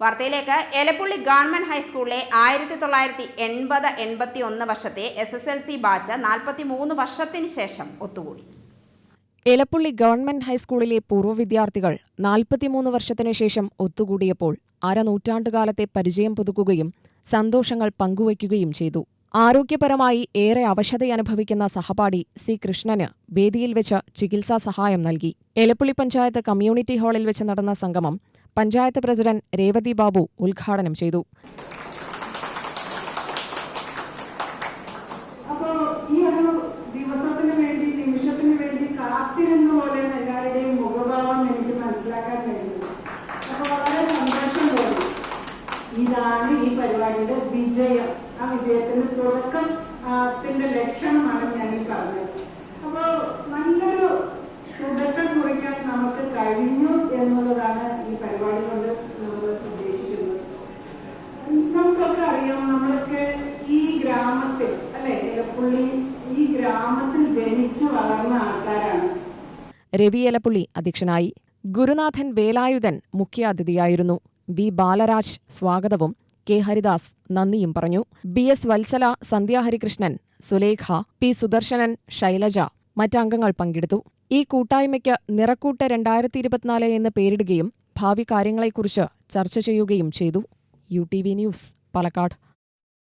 വാർത്തയിലേക്ക് എലപ്പുള്ളി ഗവൺമെന്റ് ഹൈസ്കൂളിലെ ആയിരത്തി തൊള്ളായിരത്തി എൺപത് എൺപത്തി ഒന്ന് വർഷത്തെ S S L C batch നാൽപ്പത്തി മൂന്ന് വർഷത്തിന് ശേഷം ഒത്തുകൂടി. എലപ്പുള്ളി ഗവൺമെന്റ് ഹൈസ്കൂളിലെ പൂർവ വിദ്യാർത്ഥികൾ നാൽപ്പത്തിമൂന്ന് വർഷത്തിനു ശേഷം ഒത്തുകൂടിയപ്പോൾ അരനൂറ്റാണ്ടുകാലത്തെ പരിചയം പുതുക്കുകയും സന്തോഷങ്ങൾ പങ്കുവയ്ക്കുകയും ചെയ്തു. ആരോഗ്യപരമായി ഏറെ അവശതയനുഭവിക്കുന്ന സഹപാഠി സി കൃഷ്ണന് വേദിയിൽ വെച്ച് ചികിത്സാ സഹായം നൽകി. എലപ്പുള്ളി പഞ്ചായത്ത് കമ്മ്യൂണിറ്റി ഹാളിൽ വെച്ച് നടന്ന സംഗമം പഞ്ചായത്ത് പ്രസിഡന്റ് രേവതി ബാബു ഉദ്ഘാടനം ചെയ്തു. ഇതാണ് ഈ പരിപാടിയുടെ വിജയം. ആ വിജയത്തിന്റെ തുടക്കം ത്തിന്റെ ലക്ഷണമാണ് ഞാൻ പറഞ്ഞത്. അപ്പോ നല്ലൊരു തുടക്കം കുറിക്കാൻ നമുക്ക് കഴിഞ്ഞു എന്നുള്ളതാണ് ഈ പരിപാടി കൊണ്ട് നമ്മൾ ഉദ്ദേശിക്കുന്നത്. നമുക്കൊക്കെ അറിയാം നമ്മളൊക്കെ ഈ ഗ്രാമത്തിൽ അല്ലെ ഇലപ്പുള്ളി ഈ ഗ്രാമത്തിൽ ജനിച്ചു വളർന്ന ആൾക്കാരാണ്. രവി എലപ്പുള്ളി അധ്യക്ഷനായി ഗുരുനാഥൻ വേലായുധൻ മുഖ്യാതിഥിയായിരുന്നു. വി ബാലരാജ് സ്വാഗതവും കെ ഹരിദാസ് നന്ദിയും പറഞ്ഞു. B S Vatsala Sandhya Harikrishnan Sulekha P Sudarshanan Shailaja മറ്റംഗങ്ങൾ പങ്കെടുത്തു. ഈ കൂട്ടായ്മയ്ക്ക് നിറക്കൂട്ട് രണ്ടായിരത്തി ഇരുപത്തിനാല് എന്ന് പേരിടുകയും ഭാവി കാര്യങ്ങളെക്കുറിച്ച് ചർച്ച ചെയ്യുകയും ചെയ്തു. U T V news Palakkad.